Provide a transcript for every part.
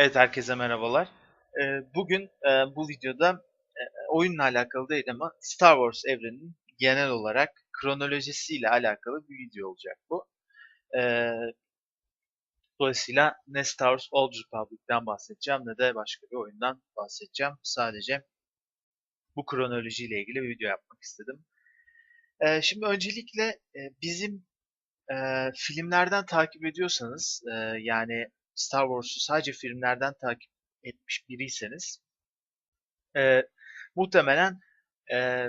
Evet herkese merhabalar. Ee, Bugün e, bu videoda e, oyunla alakalı değil ama Star Wars evreninin genel olarak kronolojisiyle alakalı bir video olacak bu. Ee, Dolayısıyla ne Star Wars Old Republic'ten bahsedeceğim ne de başka bir oyundan bahsedeceğim. Sadece bu kronolojiyle ilgili bir video yapmak istedim. Ee, Şimdi öncelikle e, bizim filmlerden takip ediyorsanız yani Star Wars'u sadece filmlerden takip etmiş biriyseniz e, muhtemelen e,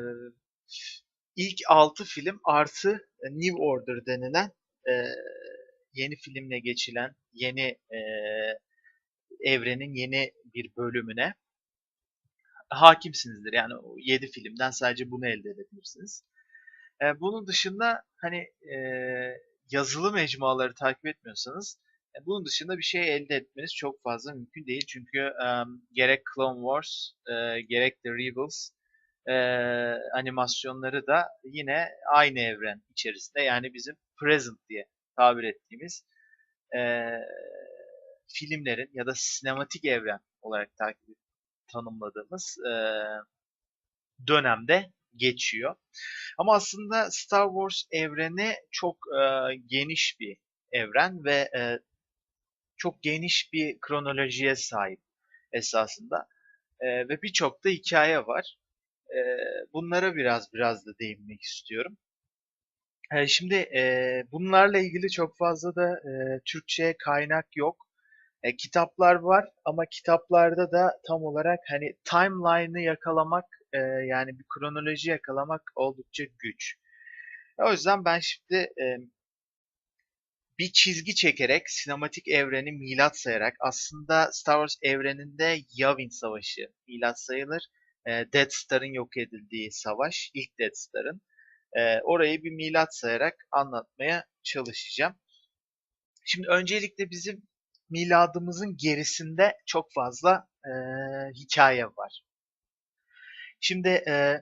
ilk 6 film artı New Order denilen e, yeni filmle geçilen yeni e, evrenin yeni bir bölümüne hakimsinizdir. Yani 7 filmden sadece bunu elde edebilirsiniz. E, bunun dışında hani e, yazılı mecmuaları takip etmiyorsanız bunun dışında bir şey elde etmeniz çok fazla mümkün değil. Çünkü um, gerek Clone Wars, e, gerek The Rebels e, animasyonları da yine aynı evren içerisinde. Yani bizim present diye tabir ettiğimiz e, filmlerin ya da sinematik evren olarak takip tanımladığımız e, dönemde geçiyor. Ama aslında Star Wars evreni çok e, geniş bir evren ve e, çok geniş bir kronolojiye sahip esasında. E, ve birçok da hikaye var. E, bunlara biraz biraz da değinmek istiyorum. E, şimdi e, bunlarla ilgili çok fazla da e, Türkçe kaynak yok. E, kitaplar var ama kitaplarda da tam olarak hani timeline'ı yakalamak e, yani bir kronoloji yakalamak oldukça güç. O yüzden ben şimdi bir çizgi çekerek sinematik evreni milat sayarak aslında Star Wars evreninde Yavin Savaşı milat sayılır. E, Death Star'ın yok edildiği savaş, ilk Death Star'ın. E, orayı bir milat sayarak anlatmaya çalışacağım. Şimdi öncelikle bizim miladımızın gerisinde çok fazla e, hikaye var. Şimdi e,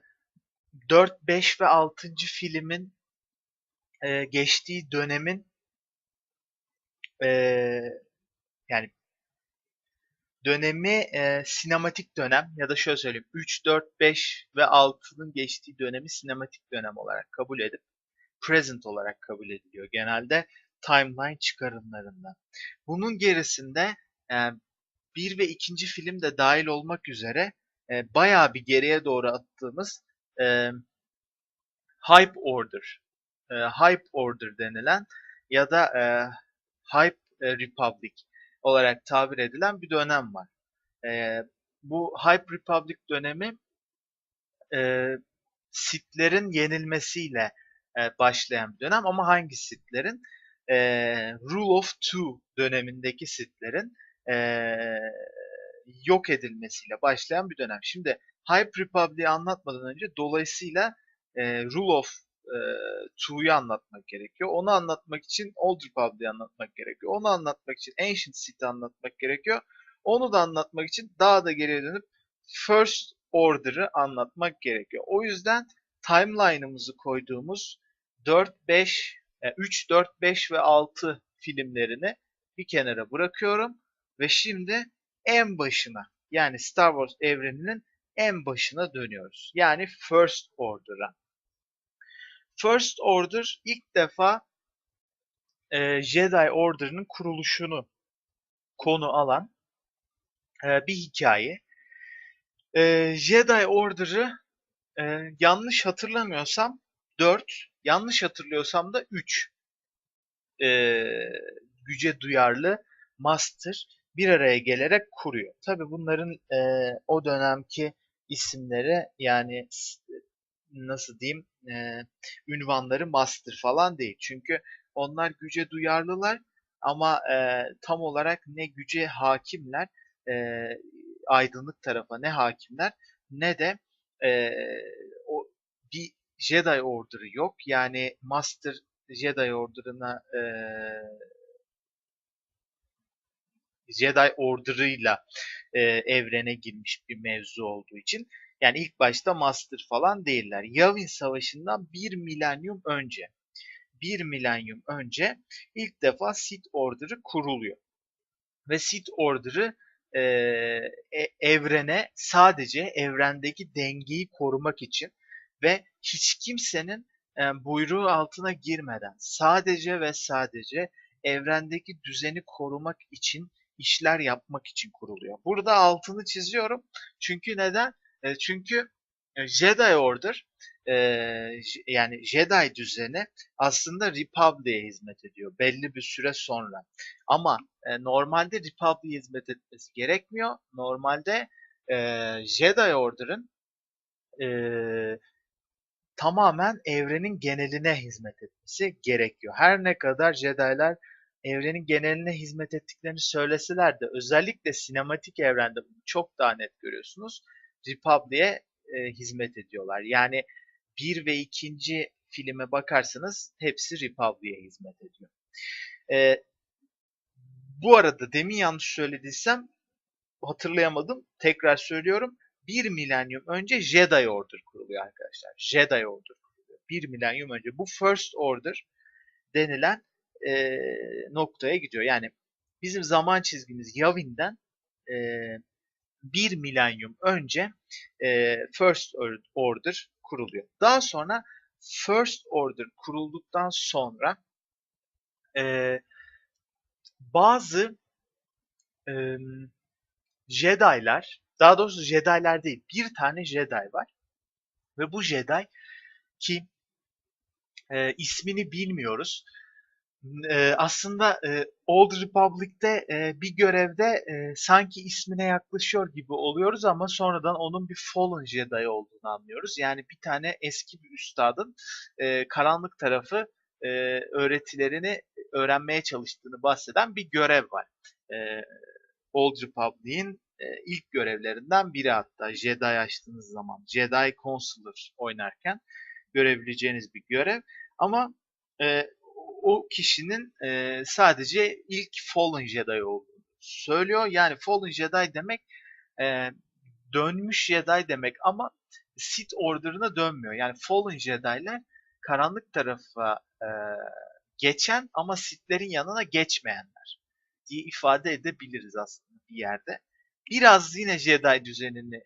4, 5 ve 6. filmin e, geçtiği dönemin e, yani dönemi e, sinematik dönem ya da şöyle söyleyeyim 3, 4, 5 ve 6'nın geçtiği dönemi sinematik dönem olarak kabul edip present olarak kabul ediliyor genelde timeline çıkarımlarında. Bunun gerisinde e, bir ve ikinci film de dahil olmak üzere e, bayağı bir geriye doğru attığımız e, Hype Order, e, Hype Order denilen ya da e, Hype e, Republic olarak tabir edilen bir dönem var. E, bu Hype Republic dönemi e, Sith'lerin yenilmesiyle e, başlayan bir dönem ama hangi Sith'lerin? E, Rule of Two dönemindeki Sith'lerin e, yok edilmesiyle başlayan bir dönem. Şimdi Hype Republic'i anlatmadan önce dolayısıyla e, Rule of e, Two'yu anlatmak gerekiyor. Onu anlatmak için Old Republic'i anlatmak gerekiyor. Onu anlatmak için Ancient City'yi anlatmak gerekiyor. Onu da anlatmak için daha da geriye dönüp First Order'ı anlatmak gerekiyor. O yüzden timeline'ımızı koyduğumuz 4, 5, 3, 4, 5 ve 6 filmlerini bir kenara bırakıyorum. Ve şimdi en başına yani Star Wars evreninin en başına dönüyoruz. Yani First Order'a. First Order ilk defa e, Jedi Order'ın kuruluşunu konu alan e, bir hikaye. E, Jedi Order'ı e, yanlış hatırlamıyorsam 4, yanlış hatırlıyorsam da 3 e, güce duyarlı Master bir araya gelerek kuruyor. Tabi bunların e, o dönemki isimleri yani nasıl diyeyim e, ünvanları master falan değil. Çünkü onlar güce duyarlılar ama e, tam olarak ne güce hakimler e, aydınlık tarafa ne hakimler ne de e, o bir Jedi Order'ı yok. Yani Master Jedi Order'ına e, Jedi Order'ıyla e, evrene girmiş bir mevzu olduğu için yani ilk başta Master falan değiller. Yavin Savaşı'ndan bir milenyum önce bir milenyum önce ilk defa Sith Order'ı kuruluyor. Ve Sith Order'ı e, evrene sadece evrendeki dengeyi korumak için ve hiç kimsenin e, buyruğu altına girmeden sadece ve sadece evrendeki düzeni korumak için işler yapmak için kuruluyor. Burada altını çiziyorum. Çünkü neden? E, çünkü e, Jedi Order e, yani Jedi düzeni aslında Republic'e hizmet ediyor belli bir süre sonra. Ama e, normalde Republic'e hizmet etmesi gerekmiyor. Normalde e, Jedi Order'ın e, tamamen evrenin geneline hizmet etmesi gerekiyor. Her ne kadar Jedi'lar evrenin geneline hizmet ettiklerini söyleseler de özellikle sinematik evrende çok daha net görüyorsunuz. Republic'e e, hizmet ediyorlar. Yani bir ve ikinci filme bakarsanız hepsi Republic'e hizmet ediyor. E, bu arada demin yanlış söylediysem hatırlayamadım. Tekrar söylüyorum. Bir milenyum önce Jedi Order kuruluyor arkadaşlar. Jedi Order kuruluyor. Bir milenyum önce. Bu First Order denilen e, noktaya gidiyor. Yani bizim zaman çizgimiz Yavin'den e, bir milenyum önce e, First Order kuruluyor. Daha sonra First Order kurulduktan sonra e, bazı e, Jedi'lar, daha doğrusu Jedi'lar değil, bir tane Jedi var. Ve bu Jedi ki e, ismini bilmiyoruz e, aslında e, Old Republic'te e, bir görevde e, sanki ismine yaklaşıyor gibi oluyoruz ama sonradan onun bir Fallen Jedi olduğunu anlıyoruz. Yani bir tane eski bir üstadın karanlık tarafı öğretilerini öğrenmeye çalıştığını bahseden bir görev var. Old Republic'in ilk görevlerinden biri hatta Jedi açtığınız zaman Jedi Counselor oynarken görebileceğiniz bir görev. Ama o kişinin e, sadece ilk Fallen Jedi olduğunu söylüyor. Yani Fallen Jedi demek e, dönmüş Jedi demek ama Sith Order'ına dönmüyor. Yani Fallen Jedi'ler karanlık tarafa e, geçen ama Sith'lerin yanına geçmeyenler diye ifade edebiliriz aslında bir yerde. Biraz yine Jedi düzenini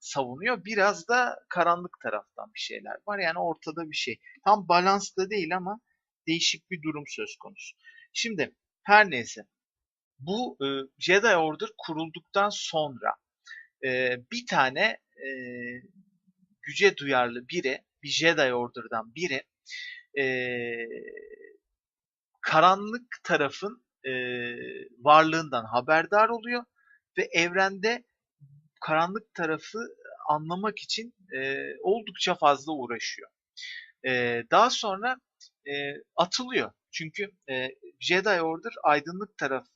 savunuyor. Biraz da karanlık taraftan bir şeyler var. Yani ortada bir şey. Tam balanslı değil ama değişik bir durum söz konusu. Şimdi her neyse bu e, Jedi Order kurulduktan sonra e, bir tane e, güce duyarlı biri, bir Jedi Order'dan biri e, karanlık tarafın e, varlığından haberdar oluyor ve evrende karanlık tarafı anlamak için e, oldukça fazla uğraşıyor. E, daha sonra e, atılıyor. Çünkü e, Jedi Order aydınlık taraf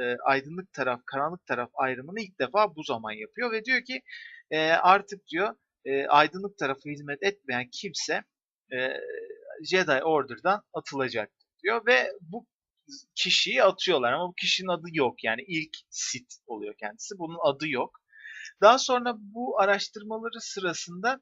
e, aydınlık taraf, karanlık taraf ayrımını ilk defa bu zaman yapıyor ve diyor ki e, artık diyor e, aydınlık tarafı hizmet etmeyen kimse e, Jedi Order'dan atılacak diyor ve bu kişiyi atıyorlar ama bu kişinin adı yok yani ilk Sith oluyor kendisi bunun adı yok. Daha sonra bu araştırmaları sırasında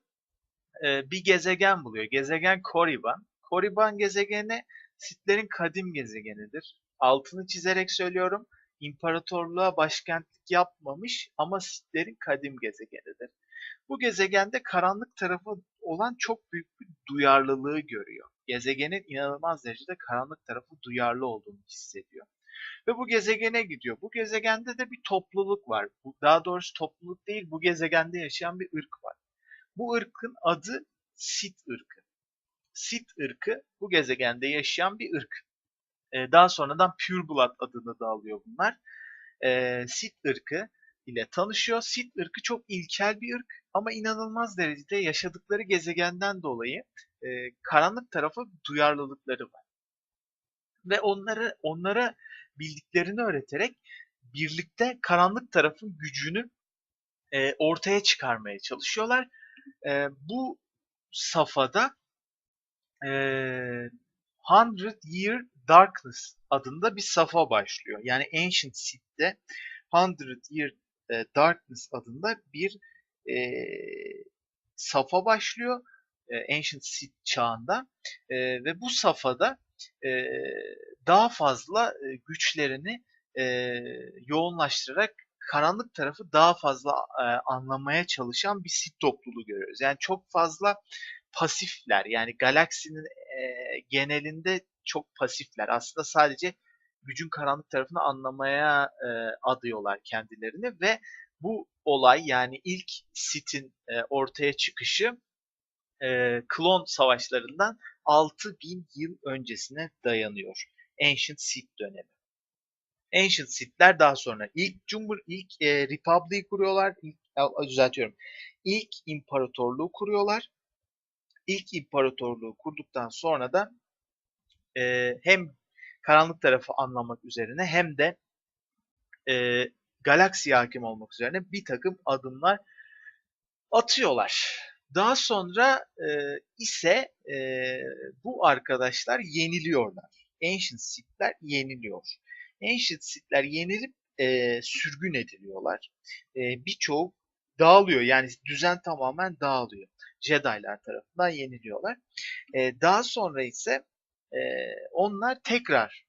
e, bir gezegen buluyor. Gezegen Korriban. Korriban gezegeni Sithlerin kadim gezegenidir. Altını çizerek söylüyorum. İmparatorluğa başkentlik yapmamış ama Sithlerin kadim gezegenidir. Bu gezegende karanlık tarafı olan çok büyük bir duyarlılığı görüyor. Gezegenin inanılmaz derecede karanlık tarafı duyarlı olduğunu hissediyor. Ve bu gezegene gidiyor. Bu gezegende de bir topluluk var. Daha doğrusu topluluk değil, bu gezegende yaşayan bir ırk var. Bu ırkın adı Sith ırkı. Sith ırkı bu gezegende yaşayan bir ırk. E, daha sonradan Pure Blood adını da alıyor bunlar. E, Sith ırkı ile tanışıyor. Sith ırkı çok ilkel bir ırk ama inanılmaz derecede yaşadıkları gezegenden dolayı e, karanlık tarafa duyarlılıkları var. Ve onları onlara bildiklerini öğreterek birlikte karanlık tarafın gücünü e, ortaya çıkarmaya çalışıyorlar. E, bu safhada e, Hundred Year Darkness adında bir safa başlıyor. Yani Ancient Sith'te Hundred Year e, Darkness adında bir e, safa başlıyor. E, Ancient Sith çağında. E, ve bu safhada e, daha fazla e, güçlerini e, yoğunlaştırarak karanlık tarafı daha fazla e, anlamaya çalışan bir sit topluluğu görüyoruz. Yani çok fazla pasifler yani galaksinin e, genelinde çok pasifler. Aslında sadece gücün karanlık tarafını anlamaya e, adıyorlar kendilerini ve bu olay yani ilk Sith'in e, ortaya çıkışı e, klon savaşlarından 6000 yıl öncesine dayanıyor. Ancient Sith dönemi. Ancient Sith'ler daha sonra ilk Cumhur, ilk e, Republic'i kuruyorlar. İlk, düzeltiyorum. İlk imparatorluğu kuruyorlar. İlk imparatorluğu kurduktan sonra da e, hem karanlık tarafı anlamak üzerine hem de e, galaksiye hakim olmak üzerine bir takım adımlar atıyorlar. Daha sonra e, ise e, bu arkadaşlar yeniliyorlar. Ancient Sith'ler yeniliyor. Ancient Sith'ler yenilip e, sürgün ediliyorlar. E, Birçoğu dağılıyor. Yani düzen tamamen dağılıyor. Jedi'lar tarafından yeniliyorlar. E, daha sonra ise e, onlar tekrar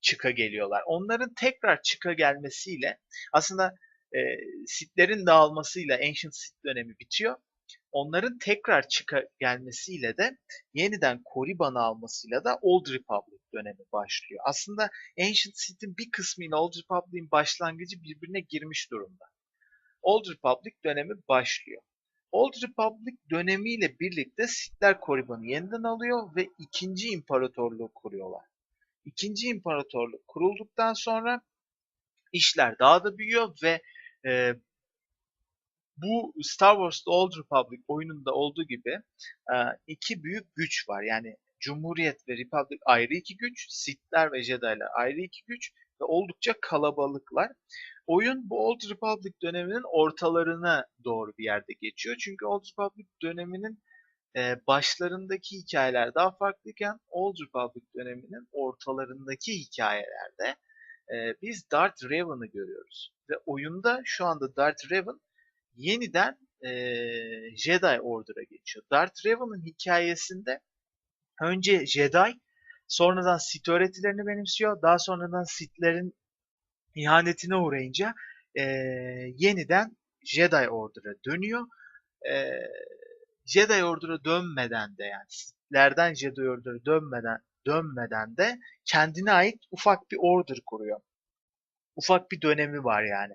çıka geliyorlar. Onların tekrar çıka gelmesiyle aslında e, Sith'lerin dağılmasıyla Ancient Sith dönemi bitiyor. Onların tekrar çıka gelmesiyle de yeniden Korriban'ı almasıyla da Old Republic dönemi başlıyor. Aslında Ancient Sith'in bir kısmıyla Old Republic'in başlangıcı birbirine girmiş durumda. Old Republic dönemi başlıyor. Old Republic dönemiyle birlikte Sith'ler Korriban'ı yeniden alıyor ve ikinci imparatorluğu kuruyorlar. İkinci imparatorluk kurulduktan sonra işler daha da büyüyor ve e, bu Star Wars The Old Republic oyununda olduğu gibi e, iki büyük güç var. Yani Cumhuriyet ve Republic ayrı iki güç, Sith'ler ve Jedi'ler ayrı iki güç ve oldukça kalabalıklar. Oyun bu Old Republic döneminin ortalarına doğru bir yerde geçiyor. Çünkü Old Republic döneminin e, başlarındaki hikayeler daha farklıyken Old Republic döneminin ortalarındaki hikayelerde e, biz Darth Revan'ı görüyoruz. Ve oyunda şu anda Darth Revan yeniden e, Jedi Order'a geçiyor. Darth Revan'ın hikayesinde önce Jedi, sonradan Sith öğretilerini benimsiyor. Daha sonradan Sith'lerin ihanetine uğrayınca e, yeniden Jedi Order'a dönüyor. E, Jedi Order'a dönmeden de yani Sith'lerden Jedi Order'a dönmeden dönmeden de kendine ait ufak bir order kuruyor. Ufak bir dönemi var yani.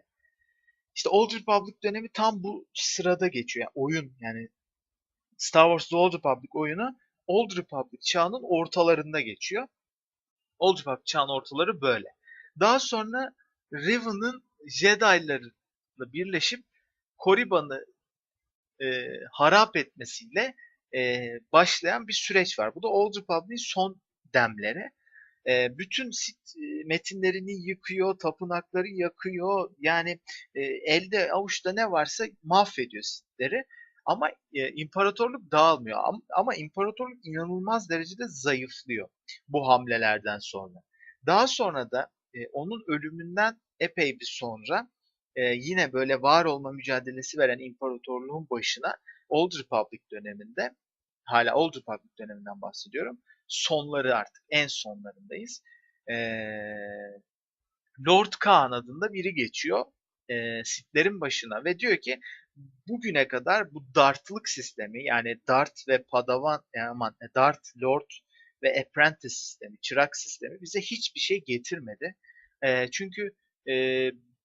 İşte Old Republic dönemi tam bu sırada geçiyor. Yani oyun yani Star Wars The Old Republic oyunu Old Republic çağının ortalarında geçiyor. Old Republic çağının ortaları böyle. Daha sonra Riven'ın Jedi'larıyla birleşip Korriban'ı e, harap etmesiyle e, başlayan bir süreç var. Bu da Old Republic'in son demleri. E, bütün sit e, metinlerini yıkıyor, tapınakları yakıyor. Yani e, elde avuçta ne varsa mahvediyor sitleri. Ama e, imparatorluk dağılmıyor. Ama, ama imparatorluk inanılmaz derecede zayıflıyor bu hamlelerden sonra. Daha sonra da e, onun ölümünden epey bir sonra e, yine böyle var olma mücadelesi veren imparatorluğun başına Old Republic döneminde hala Old Republic döneminden bahsediyorum. Sonları artık en sonlarındayız. E, Lord Khan adında biri geçiyor e, Sith'lerin başına ve diyor ki bugüne kadar bu Dart'lık sistemi yani Dart ve Padawan yani aman e, Dart, Lord ve Apprentice sistemi, çırak sistemi bize hiçbir şey getirmedi. E, çünkü e,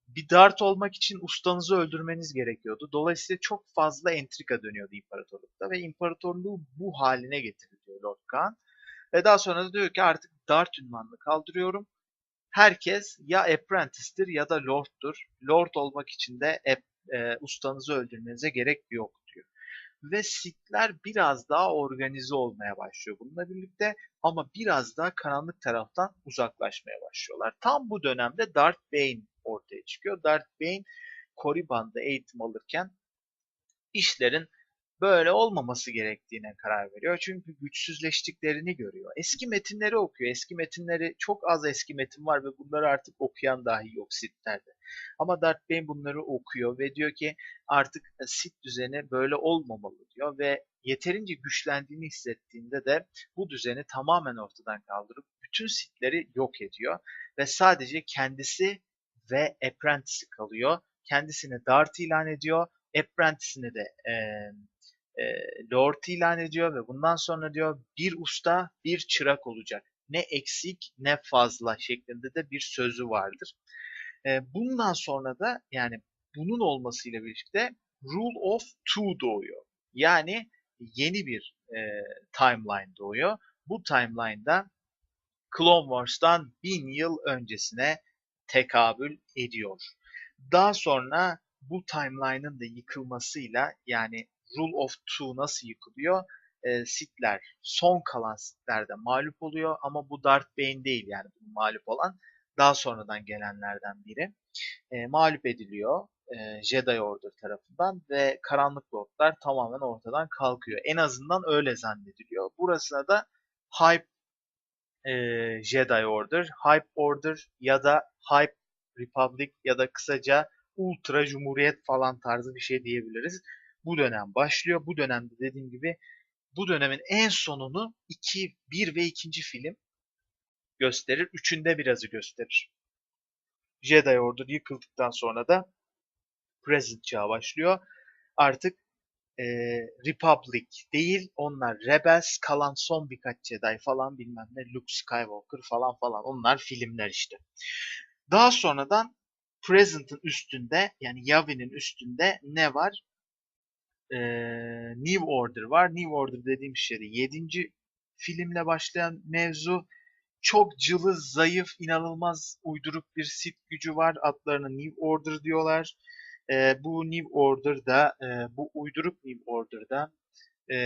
bir dart olmak için ustanızı öldürmeniz gerekiyordu. Dolayısıyla çok fazla entrika dönüyordu imparatorlukta ve imparatorluğu bu haline getirdi Lord Khan. Ve daha sonra da diyor ki artık dart ünvanını kaldırıyorum. Herkes ya apprentice'tir ya da lord'dur. Lord olmak için de e, e, ustanızı öldürmenize gerek yok diyor. Ve Sith'ler biraz daha organize olmaya başlıyor bununla birlikte ama biraz daha karanlık taraftan uzaklaşmaya başlıyorlar. Tam bu dönemde Darth Bane ortaya çıkıyor. Darth Bane Korriban'da eğitim alırken işlerin böyle olmaması gerektiğine karar veriyor. Çünkü güçsüzleştiklerini görüyor. Eski metinleri okuyor. Eski metinleri çok az eski metin var ve bunları artık okuyan dahi yok Sith'lerde. Ama Darth Bane bunları okuyor ve diyor ki artık Sith düzeni böyle olmamalı diyor ve yeterince güçlendiğini hissettiğinde de bu düzeni tamamen ortadan kaldırıp bütün Sith'leri yok ediyor ve sadece kendisi ve Apprentice'i kalıyor. Kendisini Dart ilan ediyor. Apprentice'ini de e, e, Lord ilan ediyor ve bundan sonra diyor bir usta bir çırak olacak. Ne eksik ne fazla şeklinde de bir sözü vardır. E, bundan sonra da yani bunun olmasıyla birlikte Rule of Two doğuyor. Yani yeni bir e, timeline doğuyor. Bu timeline'da Clone Wars'tan bin yıl öncesine tekabül ediyor. Daha sonra bu timeline'ın da yıkılmasıyla yani Rule of Two nasıl yıkılıyor? E, Sith'ler, son kalan Sith'ler de mağlup oluyor ama bu Darth Bane değil yani mağlup olan daha sonradan gelenlerden biri. E, mağlup ediliyor e, Jedi Order tarafından ve Karanlık Lordlar tamamen ortadan kalkıyor. En azından öyle zannediliyor. Burasına da Hype e, Jedi Order, Hype Order ya da Hype Republic ya da kısaca Ultra Cumhuriyet falan tarzı bir şey diyebiliriz. Bu dönem başlıyor. Bu dönemde dediğim gibi bu dönemin en sonunu 2, 1 ve 2. film gösterir. Üçünde birazı gösterir. Jedi Order yıkıldıktan sonra da Present çağı başlıyor. Artık e, Republic değil, onlar Rebels, kalan son birkaç Jedi falan bilmem ne, Luke Skywalker falan falan. Onlar filmler işte. Daha sonradan Present'ın üstünde yani Yavim'in üstünde ne var? Ee, New Order var. New Order dediğim şey de 7. filmle başlayan mevzu. Çok cılız, zayıf, inanılmaz uyduruk bir Sith gücü var. Adlarına New Order diyorlar. Ee, bu New Order'da, e, bu uyduruk New Order'da e,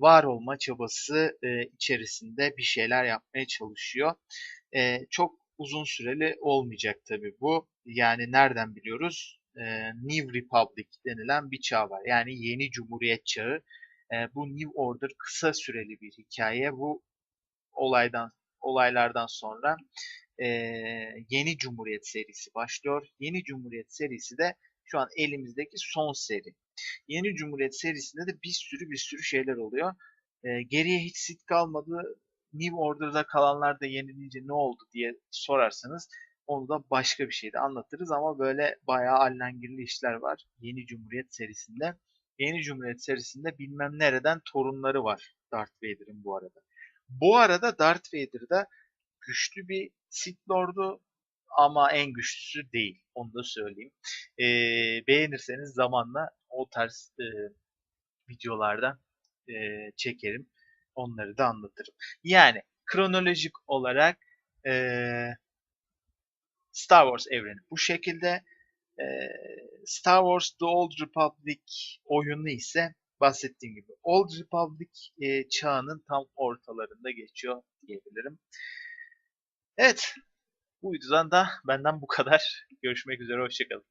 var olma çabası e, içerisinde bir şeyler yapmaya çalışıyor. E, çok uzun süreli olmayacak tabii bu. Yani nereden biliyoruz? E, New Republic denilen bir çağ var. Yani yeni Cumhuriyet çağı. E, bu New Order kısa süreli bir hikaye. Bu olaydan olaylardan sonra e, yeni Cumhuriyet serisi başlıyor. Yeni Cumhuriyet serisi de şu an elimizdeki son seri. Yeni Cumhuriyet serisinde de bir sürü bir sürü şeyler oluyor. E, geriye hiç sit kalmadı. New Order'da kalanlar da yenilince ne oldu diye sorarsanız onu da başka bir şeyde anlatırız ama böyle bayağı allengirli işler var Yeni Cumhuriyet serisinde. Yeni Cumhuriyet serisinde bilmem nereden torunları var Darth Vader'ın bu arada. Bu arada Darth Vader'da güçlü bir Sith Lord'u ama en güçlüsü değil. Onu da söyleyeyim. E, beğenirseniz zamanla o tarz e, videolardan e, çekerim. Onları da anlatırım. Yani kronolojik olarak e, Star Wars evreni bu şekilde. E, Star Wars The Old Republic oyunu ise bahsettiğim gibi Old Republic e, çağının tam ortalarında geçiyor diyebilirim. Evet, bu videodan da benden bu kadar. Görüşmek üzere, hoşçakalın.